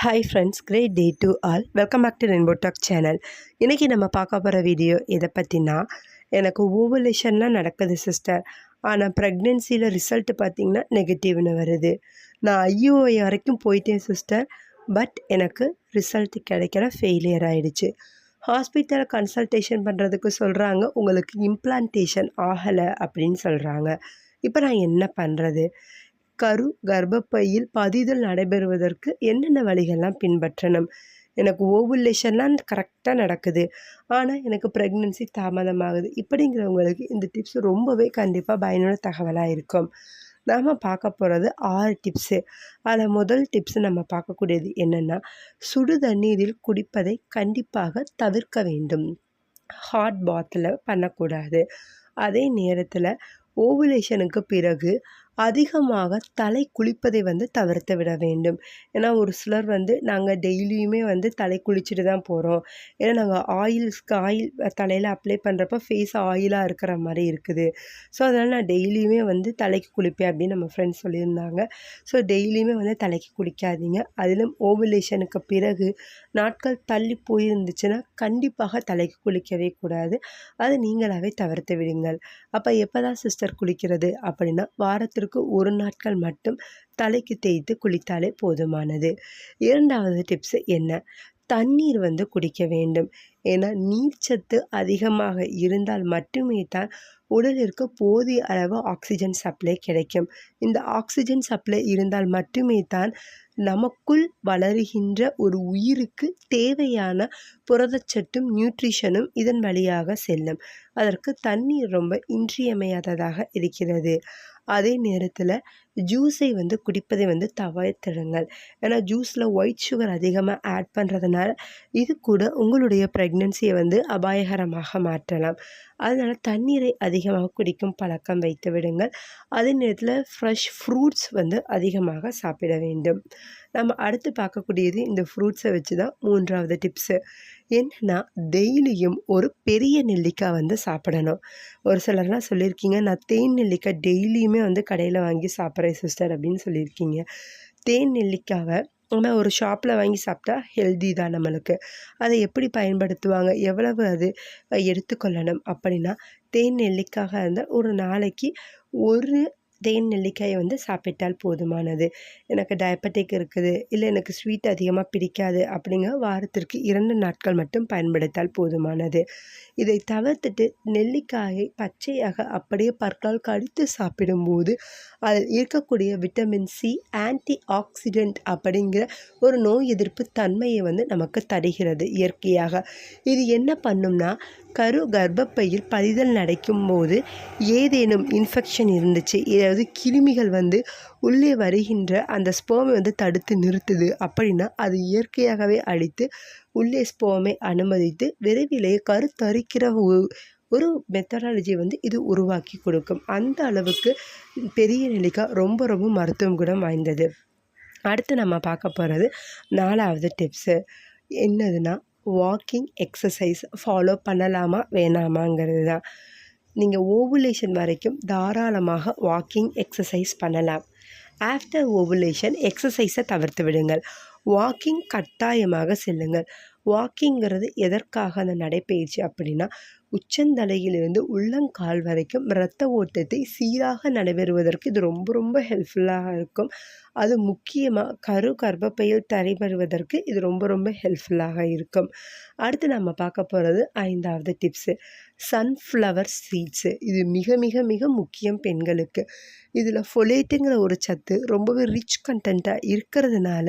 Hi friends great day to all welcome back to rainbow talk channel இன்றைக்கி நம்ம பார்க்க போகிற வீடியோ இதை பற்றினா எனக்கு ஓவலேஷன்லாம் நடக்குது சிஸ்டர் ஆனால் ப்ரெக்னென்சியில் ரிசல்ட் பார்த்திங்கன்னா நெகட்டிவ்னு வருது. நான் ஐயோஐ வரைக்கும் போயிட்டேன் சிஸ்டர் பட் எனக்கு ரிசல்ட் கிடைக்கிற ஃபெயிலியர் ஆகிடுச்சு ஹாஸ்பிட்டலில் கன்சல்டேஷன் பண்ணுறதுக்கு சொல்கிறாங்க உங்களுக்கு இம்ப்ளான்டேஷன் ஆகலை அப்படின்னு சொல்கிறாங்க இப்போ நான் என்ன பண்ணுறது கரு கர்ப்பப்பையில் பதிதல் நடைபெறுவதற்கு என்னென்ன வழிகள்லாம் பின்பற்றணும்? எனக்கு ஓவுலேஷன்லாம் கரெக்டாக நடக்குது. ஆனால் எனக்கு ப்ரெக்னென்சி தாமதமாகுது. இப்படிங்கிறவங்களுக்கு இந்த டிப்ஸ் ரொம்பவே கண்டிப்பாக பயனுள்ள தகவலாக இருக்கும். நாம் பார்க்க போகிறது ஆறு டிப்ஸு அதில் முதல் டிப்ஸ் நம்ம பார்க்கக்கூடியது என்னென்னா சுடு தண்ணீரில் குடிப்பதை கண்டிப்பாக தவிர்க்க வேண்டும். ஹாட் பாத்தில் பண்ணக்கூடாது. அதே நேரத்தில் ஓவுலேஷனுக்கு பிறகு அதிகமாக தலை குளிப்பதை வந்து தவிர்த்து விட வேண்டும். ஏன்னா ஒரு சிலர் வந்து நாங்கள் டெய்லியுமே வந்து தலை குளிச்சுட்டு தான் போகிறோம் ஏன்னா நாங்கள் ஆயில்ஸ்க்கு ஆயில் தலையில் அப்ளை பண்ணுறப்ப ஃபேஸ் ஆயிலாக இருக்கிற மாதிரி இருக்குது. ஸோ அதனால் நான் டெய்லியுமே வந்து தலைக்கு குளிப்பேன் அப்படின்னு நம்ம ஃப்ரெண்ட்ஸ் சொல்லியிருந்தாங்க. ஸோ டெய்லியுமே வந்து தலைக்கு குளிக்காதீங்க. அதிலும் ஓவலேஷனுக்கு பிறகு நாட்கள் தள்ளி போயிருந்துச்சுன்னா கண்டிப்பாக தலைக்கு குளிக்கவே கூடாது. அதை நீங்களாகவே தவிர்த்து விடுங்கள். அப்போ எப்போ தான் சிஸ்டர் குளிக்கிறது? அப்படின்னா வாரத்தில் மாதத்திற்கு ஒரு நாட்கள் மட்டும் தலைக்கு தேய்த்து குளித்தாலே போதுமானது. இரண்டாவது டிப்ஸ் என்ன? தண்ணீர் வந்து குடிக்க வேண்டும். ஏன்னா நீர்ச்சத்து அதிகமாக இருந்தால் மட்டுமே தான் உடலிற்கு போதிய அளவு ஆக்சிஜன் சப்ளை கிடைக்கும். இந்த ஆக்சிஜன் சப்ளை இருந்தால் மட்டுமே தான் நமக்குள் வளருகின்ற ஒரு உயிருக்கு தேவையான புரதச்சத்தும் நியூட்ரிஷனும் இதன் வழியாக செல்லும். அதற்கு தண்ணீர் ரொம்ப இன்றியமையாததாக இருக்கிறது. அதே நேரத்தில் ஜூஸை வந்து குடிப்பதை வந்து தவிர்த்திடுங்கள். ஏன்னா ஜூஸில் ஒயிட் சுகர் அதிகமாக ஆட் பண்ணுறதுனால இது கூட உங்களுடைய ப்ரெக்னென்சியை வந்து அபாயகரமாக மாற்றலாம். அதனால் தண்ணீரை அதிகமாக குடிக்கும் பழக்கம் வைத்து விடுங்கள் அதே நேரத்தில் ஃப்ரெஷ் ஃப்ரூட்ஸ் வந்து அதிகமாக சாப்பிட வேண்டும். நம்ம அடுத்து பார்க்கக்கூடியது இந்த ஃப்ரூட்ஸை வச்சு தான் மூன்றாவது டிப்ஸு என்னென்னா டெய்லியும் ஒரு பெரிய நெல்லிக்காய் வந்து சாப்பிடணும். ஒரு சிலர்லாம் சொல்லியிருக்கீங்க நான் தேன் நெல்லிக்காய் டெய்லியுமே வந்து கடையில் வாங்கி சாப்பிட்றேன் சிஸ்டர் அப்படின்னு சொல்லியிருக்கீங்க. தேன் நெல்லிக்காவை நம்ம ஒரு ஷாப்பில் வாங்கி சாப்பிட்டா ஹெல்தி தான் நம்மளுக்கு. அதை எப்படி பயன்படுத்துவாங்க? எவ்வளவு அது எடுத்துக்கொள்ளணும்? அப்படின்னா தேன் நெல்லிக்காக இருந்தால் ஒரு நாளைக்கு ஒரு தேன் நெல்லிக்காயை வந்து சாப்பிட்டால் போதுமானது. எனக்கு டயபெட்டிக் இருக்குது. இல்லை எனக்கு ஸ்வீட் அதிகமாக பிடிக்காது அப்படிங்கிற வாரத்திற்கு இரண்டு நாட்கள் மட்டும் பயன்படுத்தால் போதுமானது. இதை தவிர்த்துட்டு நெல்லிக்காயை பச்சையாக அப்படியே பற்கால் கடித்து சாப்பிடும்போது அதில் இருக்கக்கூடிய விட்டமின் சி ஆன்டி ஆக்சிடென்ட் அப்படிங்கிற ஒரு நோய் எதிர்ப்பு தன்மையை வந்து நமக்கு தருகிறது இயற்கையாக. இது என்ன பண்ணும்னா கரு கர்ப்பப்பையில் பதிதல் நடக்கும் போது ஏதேனும் இன்ஃபெக்ஷன் இருந்துச்சு அதாவது கிருமிகள் வந்து உள்ளே வருகின்ற அந்த ஸ்போமை வந்து தடுத்து நிறுத்துது அப்படின்னா அது இயற்கையாகவே அழித்து உள்ளே ஸ்போமை அனுமதித்து விரைவிலேயே கருத்தரிக்கிற ஒரு மெத்தடாலஜி வந்து இது உருவாக்கி கொடுக்கும். அந்த அளவுக்கு பெரிய நெல்லிக்காய் ரொம்ப ரொம்ப மருத்துவம் குணம் வாய்ந்தது. அடுத்து நம்ம பார்க்க போகிறது நாலாவது டிப்ஸு என்னதுன்னா வாக்கிங் எக்ஸசைஸ் ஃபாலோ பண்ணலாமா வேணாமாங்கிறது தான். நீங்கள் ஓவுலேஷன் வரைக்கும் தாராளமாக வாக்கிங் எக்ஸசைஸ் பண்ணலாம். ஆஃப்டர் ஓவுலேஷன் எக்ஸசைஸை தவிர்த்து விடுங்கள். வாக்கிங் கட்டாயமாக செல்லுங்கள். வாக்கிங்கிறது எதற்காக அந்த நடைப்பயிற்சி அப்படின்னா உச்சந்தலையிலிருந்து உள்ளங்கால் வரைக்கும் இரத்த ஓட்டத்தை சீராக நடைபெறுவதற்கு இது ரொம்ப ரொம்ப ஹெல்ப்ஃபுல்லாக இருக்கும். அது முக்கியமாக கரு கர்ப்பப்பையில் தரைபடுவதற்கு இது ரொம்ப ரொம்ப ஹெல்ப்ஃபுல்லாக இருக்கும். அடுத்து நம்ம பார்க்க போகிறது ஐந்தாவது டிப்ஸு சன்ஃப்ளவர் சீட்ஸு இது மிக மிக மிக முக்கியம் பெண்களுக்கு. இதில் ஃபொலேட்டுங்கிற ஒரு சத்து ரொம்பவே ரிச் கண்டென்ட்டாக இருக்கிறதுனால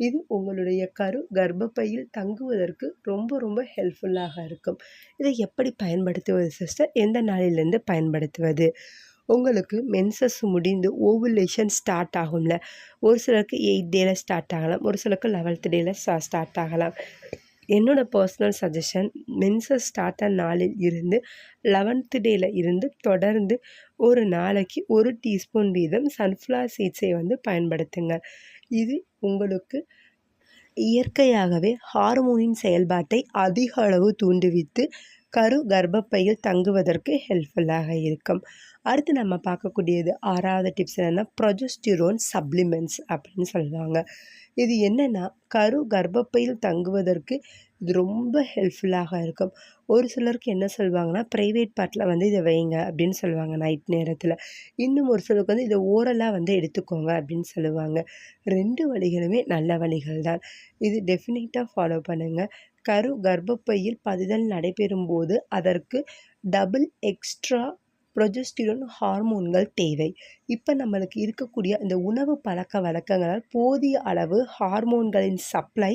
இது உங்களுடைய கரு கர்ப்பப்பையில் தங்குவதற்கு ரொம்ப ரொம்ப ஹெல்ப்ஃபுல்லாக இருக்கும். இதை எப்படி பயன்படுத்துவது சிஸ்டர் எந்த நாளிலேருந்து பயன்படுத்துவது? உங்களுக்கு மென்சஸ் முடிந்து ஓவுலேஷன் ஸ்டார்ட் ஆகும்ல. ஒரு சிலருக்கு எயிட் டேயில் ஸ்டார்ட் ஆகலாம். ஒரு சிலருக்கு லெவல்த் டேயில் ஸ்டார்ட் ஆகலாம். என்னோடய பர்சனல் சஜஷன் மென்சஸ் ஸ்டார்ட் ஆன நாளில் இருந்து லெவன்த்து டேயில் இருந்து தொடர்ந்து ஒரு நாளைக்கு ஒரு டீஸ்பூன் வீதம் சன்ஃப்ளவர் சீட்ஸை வந்து பயன்படுத்துங்க. இது உங்களுக்கு இயற்கையாகவே ஹார்மோனின் செயல்பாட்டை அதிக அளவு தூண்டுவித்து கரு கர்ப்பப்பையில் தங்குவதற்கு ஹெல்ப்ஃபுல்லாக இருக்கும். அடுத்து நம்ம பார்க்கக்கூடியது ஆறாவது டிப்ஸ் என்னென்னா ப்ரொஜஸ்டிரோன் சப்ளிமெண்ட்ஸ் அப்படின்னு சொல்லுவாங்க. இது என்னென்னா கரு கர்ப்பப்பையில் தங்குவதற்கு இது ரொம்ப ஹெல்ப்ஃபுல்லாக இருக்கும். ஒரு சிலருக்கு என்ன சொல்லுவாங்கன்னா ப்ரைவேட் பார்ட்டில் வந்து இதை வைங்க அப்படின்னு சொல்லுவாங்க நைட் நேரத்தில். இன்னும் ஒரு சிலருக்கு வந்து இதை ஓரலாக வந்து எடுத்துக்கோங்க அப்படின்னு சொல்லுவாங்க. ரெண்டு வழிகளுமே நல்ல வழிகள் தான். இது டெஃபினட்டாக ஃபாலோ பண்ணுங்கள் கரு கர்ப்பப்பையில் பதிதல் நடைபெறும் போது அதற்கு டபுள் எக்ஸ்ட்ரா ப்ரொஜெஸ்டிரோன் ஹார்மோன்கள் தேவை. இப்போ நம்மளுக்கு இருக்கக்கூடிய இந்த உணவு பழக்க வழக்கங்களால் போதிய அளவு ஹார்மோன்களின் சப்ளை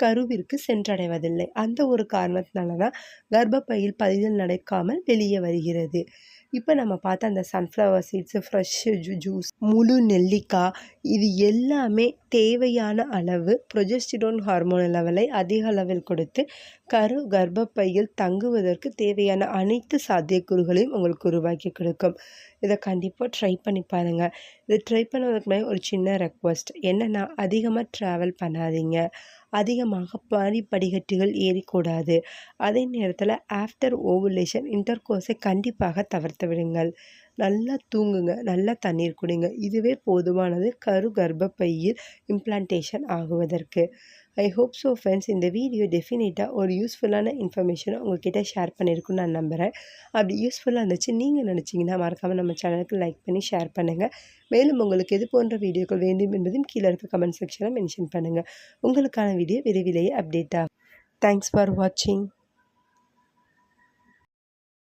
கருவிற்கு சென்றடைவதில்லை. அந்த ஒரு காரணத்தினால தான் கர்ப்பப்பையில் பதிதல் நடக்காமல் வெளியே வருகிறது. இப்போ நம்ம பார்த்த அந்த சன்ஃப்ளவர் சீட்ஸு ஃப்ரெஷ்ஷு ஜூ ஜூஸ் முழு நெல்லிக்காய் இது எல்லாமே தேவையான அளவு ப்ரொஜெஸ்டிரோன் ஹார்மோன் லெவலை அதிக அளவில் கொடுத்து கரு கர்ப்பப்பையில் தங்குவதற்கு தேவையான அனைத்து சாத்தியக்கூறுகளையும் உங்களுக்கு உருவாக்கி கொடுக்கும். இதை கண்டிப்பாக ட்ரை பண்ணி பாருங்கள் இது ட்ரை பண்ணுவதற்கு முன்னாடி ஒரு சின்ன ரெக்வஸ்ட் என்னென்னா அதிகமாக ட்ராவல் பண்ணாதீங்க. அதிகமாக பனி படிகட்டுகள் ஏறிக்கூடாது. அதே நேரத்தில் ஆஃப்டர் ஓவுலேஷன் இன்டர் கோர்ஸை கண்டிப்பாக தவிர்த்து விடுங்கள். நல்லா தூங்குங்க. நல்லா தண்ணீர் குடிங்க. இதுவே போதுமானது கரு கர்ப்பப்பையில் இம்ப்ளான்டேஷன் ஆகுவதற்கு. ஐ ஹோப் ஸோ ஃப்ரெண்ட்ஸ் இந்த வீடியோ டெஃபினட்டாக ஒரு யூஸ்ஃபுல்லான இன்ஃபர்மேஷனை உங்கள்கிட்ட ஷேர் பண்ணியிருக்குன்னு நான் நம்புகிறேன் அப்படி யூஸ்ஃபுல்லாக இருந்துச்சு நீங்கள் நினச்சிங்கன்னா மறக்காமல் நம்ம சேனலுக்கு லைக் பண்ணி ஷேர் பண்ணுங்கள் மேலும் உங்களுக்கு எது போன்ற வீடியோக்கள் வேண்டும் என்பதும் கீழே இருக்க கமெண்ட் செக்ஷனில் மென்ஷன் பண்ணுங்கள் உங்களுக்கான வீடியோ விரைவிலேயே அப்டேட் ஆகும். தேங்க்ஸ் ஃபார் வாட்சிங்